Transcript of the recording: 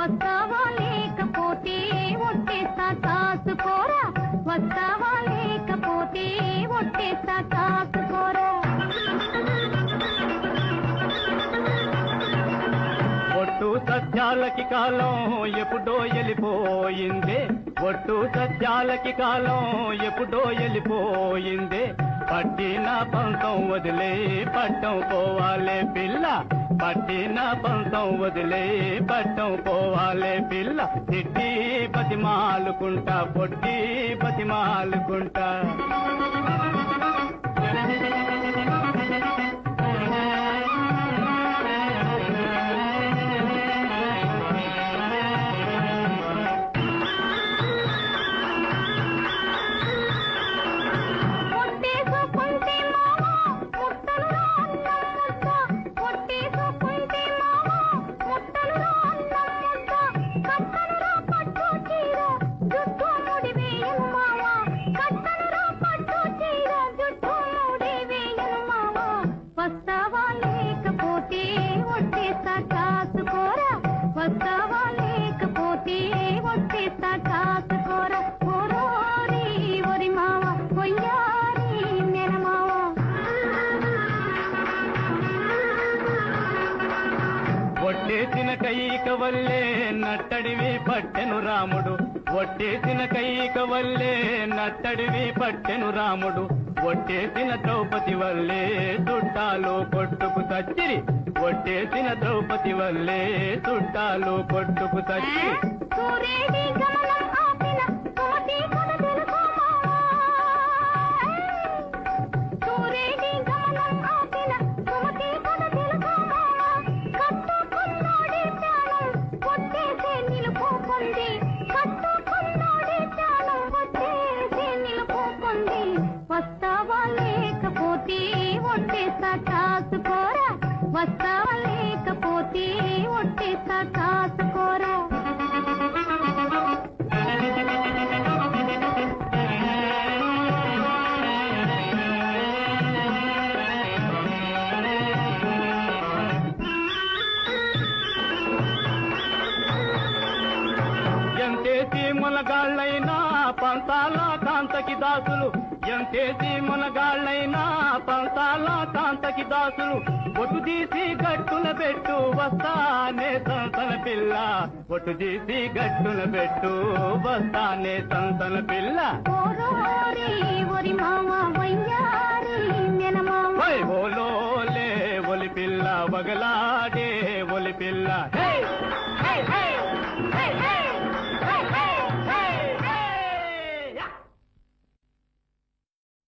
వస్తావా లేకపోతే ఒట్టేస్తా కాసుకోరా వస్తావా లేకపోతే ఒట్టేస్తా కాసుకోరా ఒట్టు సత్యాలకి కాలం ఎప్పుడో వెళ్ళిపోయిందే. ఒట్టు సత్యాలకి కాలం ఎప్పుడో వెళ్ళిపోయిందే. పట్టిన పంతం వదిలే పట్టం పోవాలే పిల్ల. పట్టిన పంతం వదిలే పట్టం పోవాలే పిల్ల. తిట్టి బతిమాలుకుంటా పొట్టి బతిమాలుకుంటా. వస్తావా లేకపోతే ఓరోరి ఒరి మావ కొయ్యారి ఒట్టేసిన కైక వల్లే నట్టడివి పట్టెను రాముడు. ఒట్టేసిన కైక వల్లే నట్టడివి పట్టెను రాముడు. ఒట్టేసిన ద్రౌపది వల్లే చుట్టాలు కొట్టుకు తచ్చిరి. ఒట్టేసిన ద్రౌపది వల్లే చుట్టాలు కొట్టుకు తచ్చిరి. వస్తావా పంతాల కాంతకి దాసులు. ఎంతేసి మునగాళ్ళైనా పంతాల కాంతకి దాసులు. ఒట్టు తీసి గట్టున పెట్టు వస్తానే సంతన పిల్ల. ఒట్టు తీసి గట్టున పెట్టు వస్తానే సంతన పిల్ల. ఒరి వయ్యారి ఓలోలే ఒలి పిల్ల వగలాడే ఒలి పిల్ల.